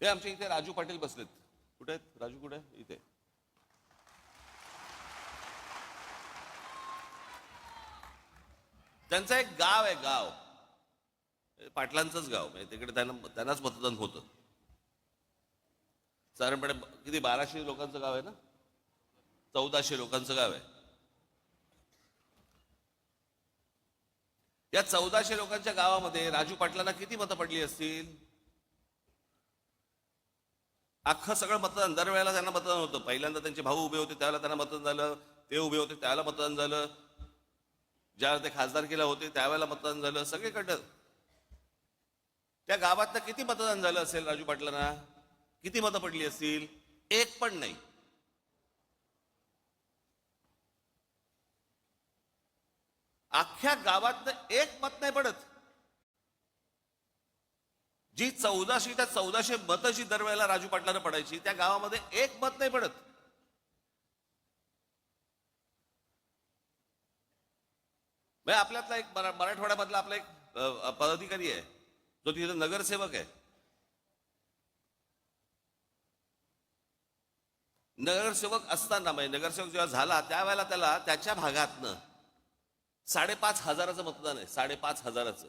हे आमच्या इथे राजू पाटील बसलेत. कुठे आहेत? राजू कुठे? इथे. त्यांचं एक गाव आहे गाव. पाटलांचंच गाव. म्हणजे तिकडे त्यांना त्यांनाच मतदान होतं. साधारणपणे किती? बाराशे लोकांचं गाव आहे ना? चौदाशे लोकांचं गाव आहे. या चौदाशे लोकांच्या गावामध्ये राजू पाटलांना किती मतं पडली असतील? अख्खं सगळं मतदान दरवेळेला त्यांना मतदान होतं. पहिल्यांदा त्यांचे भाऊ उभे होते त्यावेळेला त्यांना मतदान झालं. ते उभे होते त्यावेळेला मतदान झालं. ज्यावेळेला ते खासदार केला होते त्यावेळेला मतदान झालं. सगळीकडं. त्या गावातनं किती मतदान झालं असेल राजू पाटलांना? किती मतं पडली असतील? एक पण नाही. अख्ख्या गावातनं एक मत नाही पडत. जी चौदाशे त्या चौदाशे मतं जी दरवेळेला राजू पाटलानं पडायची त्या गावामध्ये एक मत नाही पडत. म्हणजे आपल्यातला एक मराठवाड्यामधला आपला एक पदाधिकारी आहे. जो तिथे नगरसेवक आहे. नगरसेवक असताना म्हणजे नगरसेवक जेव्हा झाला त्यावेळेला त्याला त्याच्या भागातनं साडेपाच हजाराचं मतदान आहे. साडेपाच हजाराचं.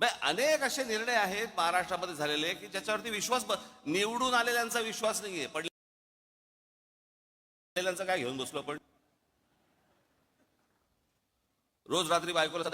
अनेक असे निर्णय आहेत महाराष्ट्रामध्ये झालेले की ज्याच्यावरती विश्वास ब- निवडून आलेल्यांचा विश्वास नाहीये. पडलेल्यांचा काय घेऊन बसलो आपण? रोज रात्री बायकोला